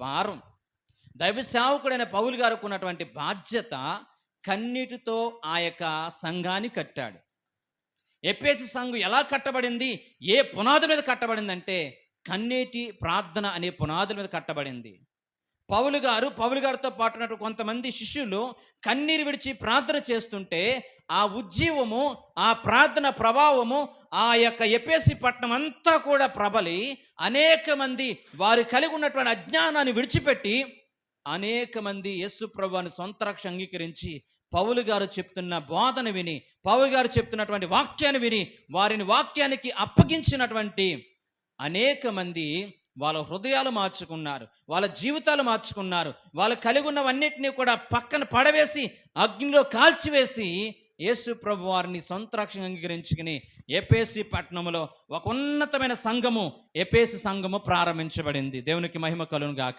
భారం. దైవ సేవకుడైన పౌలు గారికి ఉన్నటువంటి బాధ్యత కన్నీటితో ఆ యొక్క సంఘాన్ని కట్టాడు. ఎప్పేసి సంఘం ఎలా కట్టబడింది? ఏ పునాది మీద కట్టబడిందంటే కన్నీటి ప్రార్థన అనే పునాదుల మీద కట్టబడింది. పౌలు గారు పౌలు గారితో పాటు కొంతమంది శిష్యులు కన్నీరు విడిచి ప్రార్థన చేస్తుంటే ఆ ఉజ్జీవము ఆ ప్రార్థన ప్రభావము ఆ యొక్క ఎపేసి పట్టణం అంతా కూడా ప్రబలి అనేక మంది వారు కలిగి ఉన్నటువంటి అజ్ఞానాన్ని విడిచిపెట్టి అనేక మంది యేసు ప్రభువాన్ని సొంత రక్ష అంగీకరించి పౌలు గారు చెప్తున్న బోధన విని పౌలు గారు చెప్తున్నటువంటి వాక్యాన్ని విని వారిని వాక్యానికి అప్పగించినటువంటి అనేక మంది వాళ్ళ హృదయాలు మార్చుకున్నారు వాళ్ళ జీవితాలు మార్చుకున్నారు వాళ్ళు కలిగి ఉన్నవన్నిటినీ కూడా పక్కన పడవేసి అగ్నిలో కాల్చివేసి యేసు ప్రభు వారిని సొంతరాక్షంగా అంగీకరించుకుని ఎపేసి పట్టణంలో ఒక ఉన్నతమైన సంఘము ఎపేసి సంఘము ప్రారంభించబడింది. దేవునికి మహిమ కలును గాక.